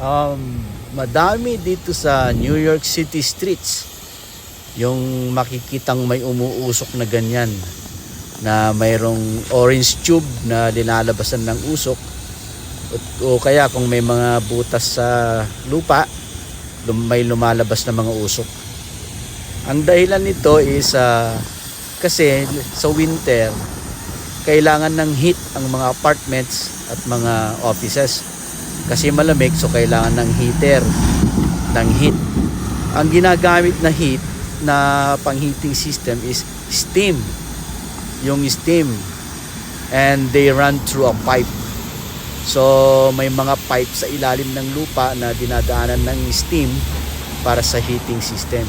Um, madami dito sa New York City streets yung makikitang may umuusok na ganyan na mayroong orange tube na linalabasan ng usok. O, o kaya kung may mga butas sa lupa lum- may lumalabas na mga usok. Ang dahilan nito is ah, kasi sa winter kailangan ng heat ang mga apartments at mga offices kasi malamig so kailangan ng heater ng heat. Ang ginagamit na heat na pang heating system is steam. Yung steam. And they run through a pipe. So may mga pipe sa ilalim ng lupa na dinadaanan ng steam para sa heating system.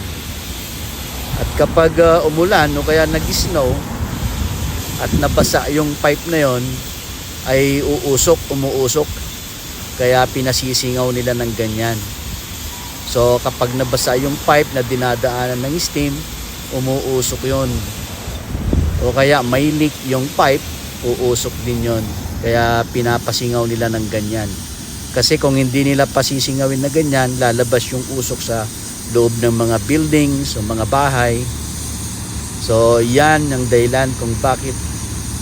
At kapag uh, umulan o kaya nag-snow at nabasa yung pipe na yon ay uusok, umuusok kaya pinasisingaw nila ng ganyan. So kapag nabasa yung pipe na dinadaanan ng steam umuusok yon o kaya may leak yung pipe uusok din yon kaya pinapasingaw nila ng ganyan. Kasi kung hindi nila pasisingawin na ganyan lalabas yung usok sa loob ng mga buildings o mga bahay. So yan ang dahilan kung bakit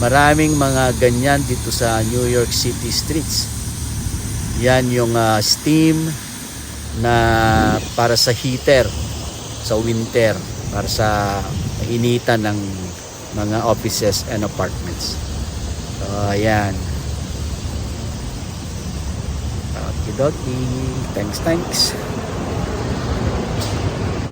maraming mga ganyan dito sa New York City streets yan yung ah, steam na para sa heater sa winter para sa initan ng mga offices and apartments so ayan Okidoki. Thanks, thanks.